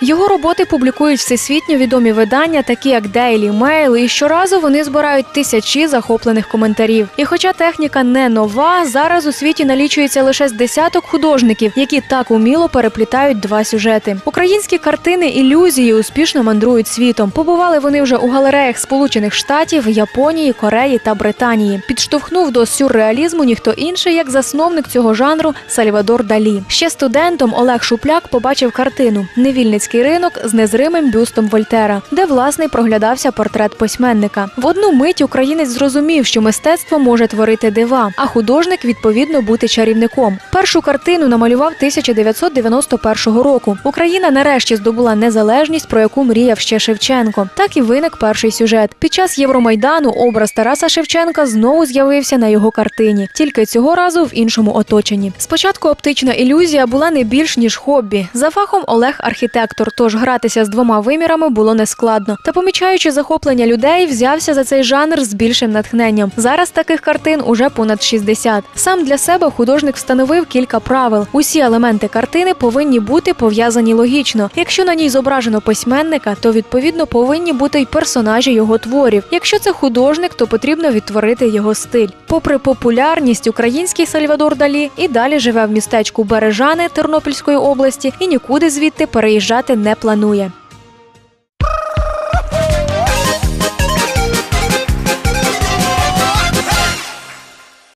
Його роботи публікують всесвітньо відомі видання, такі як Daily Mail, і щоразу вони збирають тисячі захоплених коментарів. І хоча техніка не нова, зараз у світі налічується лише з десяток художників, які так уміло переплітають два сюжети. Українські картини ілюзії успішно мандрують світом. Побували вони вже у галереях Сполучених Штатів, Японії, Кореї та Британії. Підштовхнув до сюрреалізму ніхто інший, як засновник цього жанру Сальвадор Далі. Ще студентом Олег Шупляк побачив картину Невільницький ринок з незримим бюстом Вольтера, де власне проглядався портрет письменника. В одну мить українець зрозумів, що мистецтво може творити дива, а художник відповідно бути чарівником. Першу картину намалював 1991 року. Україна нарешті здобула незалежність, про яку мріяв ще Шевченко. Так і виник перший сюжет. Під час Євромайдану образ Тараса Шевченка знову з'явився на його картині, тільки цього разу в іншому оточенні. Спочатку оптична ілюзія була не більш ніж хобі. За фахом Олег архітектор, тож гратися з двома вимірами було нескладно. Та помічаючи захоплення людей, взявся за цей жанр з більшим натхненням. Зараз таких картин уже понад 60. Сам для себе художник встановив кілька правил. Усі елементи картини повинні бути пов'язані логічно. Якщо на ній зображено письменника, то відповідно повинні бути й персонажі його творів. Якщо це художник, то потрібно відтворити його стиль. Попри популярність, український Сальвадор Далі і далі живе в містечку Бережани Тернопільської області і нікуди звідти переїжджати не планує.